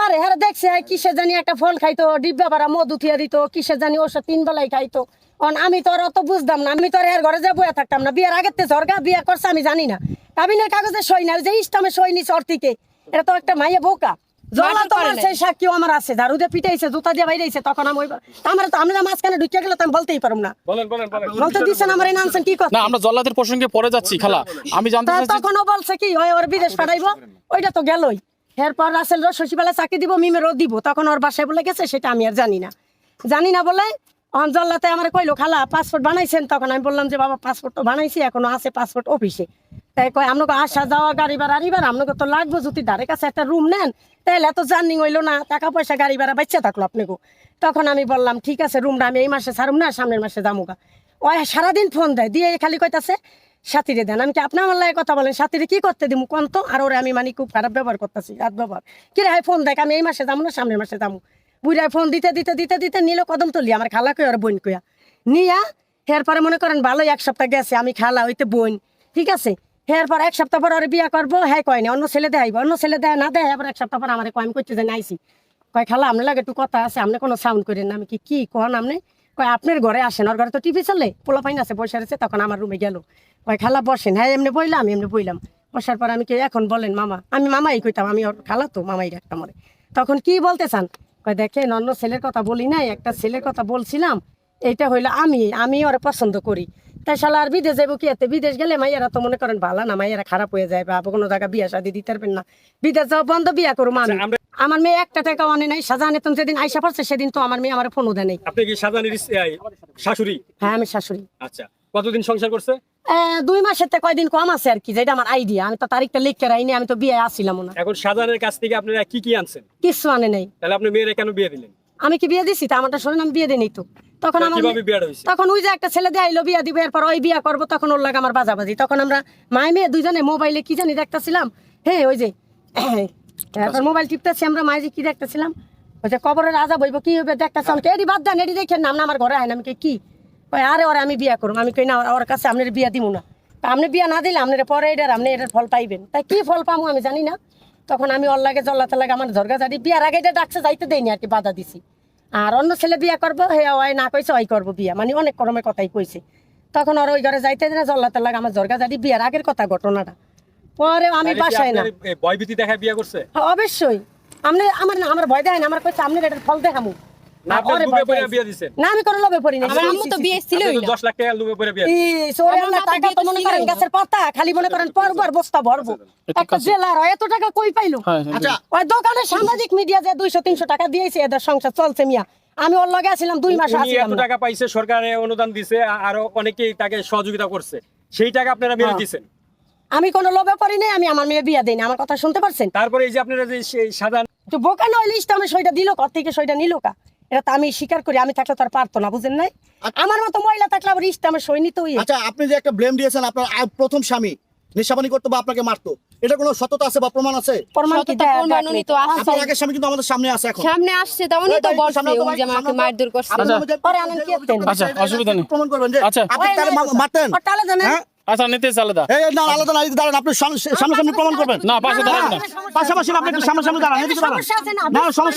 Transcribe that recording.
পারে হ্যাঁ দেখছে কিসে জানি একটা ফল খাইতো ডিব্বা পাড়া মধু থিয়া দিত কিসে জানি ওষুধ তিন বেলায় খাইতো। অন আমি তো আর অত বুঝতাম না আমি তো আর এর ঘরে যে বয়ে থাকতাম না। বিয়ের আগের তে ঝরগা বিয়ে করছে আমি জানি না। কাবিনের কাগজে সই না যে ইস্টামে সই নিছে ওর থেকে। এটা তো একটা মাইয়া বোকা। জলা। সেই সাক্ষীও আমার আছে দিয়ে পিটাইছে জুতা দিয়ে বাইরেছে তখন আমি আমরা তো আমরা মাঝখানে ঢুকে গেলে তো আমি বলতেই পারব না। বলেন বলেন বলেন। বলতে দিচ্ছেন আমার এই নামছেন কি কথা না আমরা জল্লাদের প্রসঙ্গে পরে যাচ্ছি খালা। আমি জানতে তা চাচ্ছি তখনও বলছে কি ওই ওর বিদেশ পাঠাইবো ওইটা তো গেলই। এরপর রাসেল রো শশীবেলা চাকরি দিব মিমেরও দিব। তখন ওর বাসায় বলে গেছে, সেটা আমি আর জানি না। জানি না বলে অঞ্জল্লাতে আমার কইলো, খালা পাসপোর্ট বানাইছেন? তখন আমি বললাম যে, বাবা পাসপোর্ট তো বানাইছি, এখনও আছে পাসপোর্ট অফিসে তাই কয় আপনাকে আসা যাওয়া, গাড়ি ভাড়া আরিবার আপনাকে তো লাগবে যদি ধারে কাছে একটা রুম নেন তাহলে এত জার্নিং হইল না, টাকা পয়সা, গাড়ি ভাড়া, বাচ্চা থাকল আপনাকে তখন আমি বললাম, ঠিক আছে রুমটা আমি এই মাসে ছাড়ুম না, সামনের মাসে যামুগা। ওই সারাদিন ফোন দেয়, দিয়ে খালি কইতাছে সাথীরে দেন। আমি কি আপনি আমার লাগে কথা বলেন? সাথীরে কি করতে দিব কোন তো? আর ওরে আমি মানে খুব খারাপ ব্যবহার করতেছি, রাত ব্যবহার। কি রে ফোন দেখ, আমি এই মাসে যাব না, সামনের মাসে যাব। বুড়ায় ফোন দিতে দিতে দিতে দিতে নিল কদম তুলি, আমার খালা কই আর বোন কইয়া। নিয়া, এরপরে মনে করেন ভালোই এক সপ্তাহ গেছে, আমি খালা হইতে বোন, ঠিক আছে? এরপর এক সপ্তাহ পর ওরে বিয়া করব হ্যাঁ কয় না অন্য ছেলে দেখাইবো, অন্য ছেলে দেয় না দেয় আবার এক সপ্তাহ পর আমার কয়, আমি করতে যাই আইসি কয়, খালা আপনার লাগে একটু কথা আছে আপনি কোনো সাউন্ড করেন না, আমি কি কি, কন আপনি কয়, আপনার ঘরে আসেন, ওর ঘরে তো টিভি চলে পোলা পাইন আছে বসে রয়েছে, তখন আমার রুমে গেল। কয়, খালা, বসেন। হ্যাঁ এমনি বইলাম আমি এমনি বইলাম। বসার পর আমি কে, এখন বলেন মামা। আমি মামাই কইতাম, আমি ওর খালা তো, মামাই ডাকতাম মরে। তখন কি বলতে চান? কয়, দেখেন, অন্য ছেলের কথা বলি নাই, একটা ছেলের কথা বলছিলাম, এইটা হইল আমি আমি ওরা পছন্দ করি। তাই শালা আর বিদেশ যাব কি এতে? বিদেশ গেলে মাইয়ারা তো মনে করেন ভালো না, মাইয়ারা খারাপ হয়ে যায়, বা কোনো জায়গায় বিয়া শাদি দিতে পারবেন না। বিদেশ যাওয়া বন্ধ বিয়া আমি। আমরা- মেয়ে একটা টাকা আনে নাই সাজানে তুমি যেদিন আইসা পড়ছে সেদিন তো আমার মেয়ে আমার ফোনও দেয় নাই। আপনি কি সাজানির শাশুড়ি? হ্যাঁ আমি শাশুড়ি। আচ্ছা কতদিন সংসার করছে? দুই মাসের থেকে কয়দিন কম আছে আর কি যেটা আমার আইডিয়া আমি তো তারিখটা লিখতে রাইনি আমি তো বিয়ে আসছিলাম না এখন সাজানের কাছ থেকে আপনারা কি কি আনছেন? কিছু আনে নাই। তাহলে আপনি মেয়েরা কেন বিয়ে দিলেন? আমি কি বিয়ে দিছি? তা আমারটা শোনেন আমি বিয়ে দিই তো। তখন আমার তখন ওই যে একটা ছেলে দিয়ে আইলো বিয়া দিব এরপর ওই বিয়া করব তখন ওর লাগে আমার বাজাবাজি। তখন আমরা মায় মেয়ে দুইজনে মোবাইলে কি জানি দেখতেছিলাম হ্যাঁ ওই যে এরপর মোবাইল টিপতেছি, আমরা যে কি দেখতেছিলাম? যে কবরের রাজা বইব, কি হবে দেখতেছিলাম এডি বাদ দেন, এডি দেখেন নাম না, আমার ঘরে আয় না আমি কি? আরে, ওরে, আমি বিয়া করব আমি কই, না, ওর কাছে আপনার বিয়া দিব না। আপনি বিয়া না দিলে আপনার পরে এটার আপনি এটার ফল পাইবেন। তাই কি ফল পাবো আমি জানি না। তখন আমি ওর লাগে জল্লাতে লাগে আমার ঝরগা জারি বিয়ার আগে এটা ডাকছে, যাইতে দেয়নি আর কি, বাধা দিছি। আর অন্য ছেলে বিয়া করব, হে ওই না কইছে, ওই করব বিয়া। মানে অনেক করমের কথাই কইছে। তখন আর ওই ঘরে যাইতে দিনে জল্লাতে লাগে আমার ঝরগা জারি বিয়ার আগের কথা, ঘটনাটা। পরে আমি বাসায় না। এই ভয়ভীতি দেখায় বিয়ে করছে? অবশ্যই। আপনি আমার না আমার ভয় দেয় না আমার কইছে আপনি এটার ফল দেখামু। না ভয়। দিছেন আমি কোনো লোভে পড়ি না আমার আম্মু তো বিয়ে আপনি ছিলই তো না দশ লাখ টাকা লুবে পরে বিয়ে দিছেন। ইস, ওরে আল্লাহ, টাকা তো মনে করেন গাছের পাতা খালি মনে করেন আর বস্তা ভরবো। একটা জেলার এত টাকা কই পাইলো? হ্যাঁ, হ্যাঁ, আচ্ছা। ওই দোকানে সামাজিক মিডিয়া যে দুইশো তিনশো টাকা দিয়েছে এদের সংসার চলছে মিয়া। আমি ওর লগে আছিলাম দুই মাস এত টাকা পাইছে সরকারে অনুদান দিছে আরও অনেকেই তাকে সহযোগিতা করছে। সেই টাকা আপনারা মেরে হ্যাঁ। আমি কোনো লোভে পড়ি নাই আমি আমার মেয়ে বিয়া দিই না আমার কথা শুনতে পারছেন তারপরে এই যে আপনারা যে সেই সাধারণ তো বোকা নয় লিস্ট আমি সইটা দিল কর থেকে সইটা নিল কা এটা তো আমি স্বীকার করি আমি থাকলে তার পারতো না বুঝেন নাই আমার মতো মহিলা থাকলে আবার ইস্টামে সই নিতেই আচ্ছা আপনি যে একটা ব্লেম দিয়েছেন আপনার প্রথম স্বামী নেশাবানি করতো বা আপনাকে মারতো এটা কোনো সততা আছে বা প্রমাণ আছে প্রমাণ কি প্রমাণ উনি তো তো। আসছে। আপনার আগের স্বামী কিন্তু আমাদের সামনে আছে এখন সামনে আসছে তা উনি তো বলছে সামনে তো উনি যে আমাকে তো- মারধর করছে আচ্ছা। পরে আনেন কি? আচ্ছা, অসুবিধা নেই। প্রমাণ করবেন যে আচ্ছা। আপনি তাহলে মারতেন ও, তাহলে জানেন হ্যাঁ আচ্ছা নিতে আলাদা এই না আলাদা না এই দাঁড়ান আপনি সামনে সামনে প্রমাণ করবেন। না পাশে দাঁড়ান না। পাশাপাশি আপনি সামনে সামনে দাঁড়ান না সমস্যা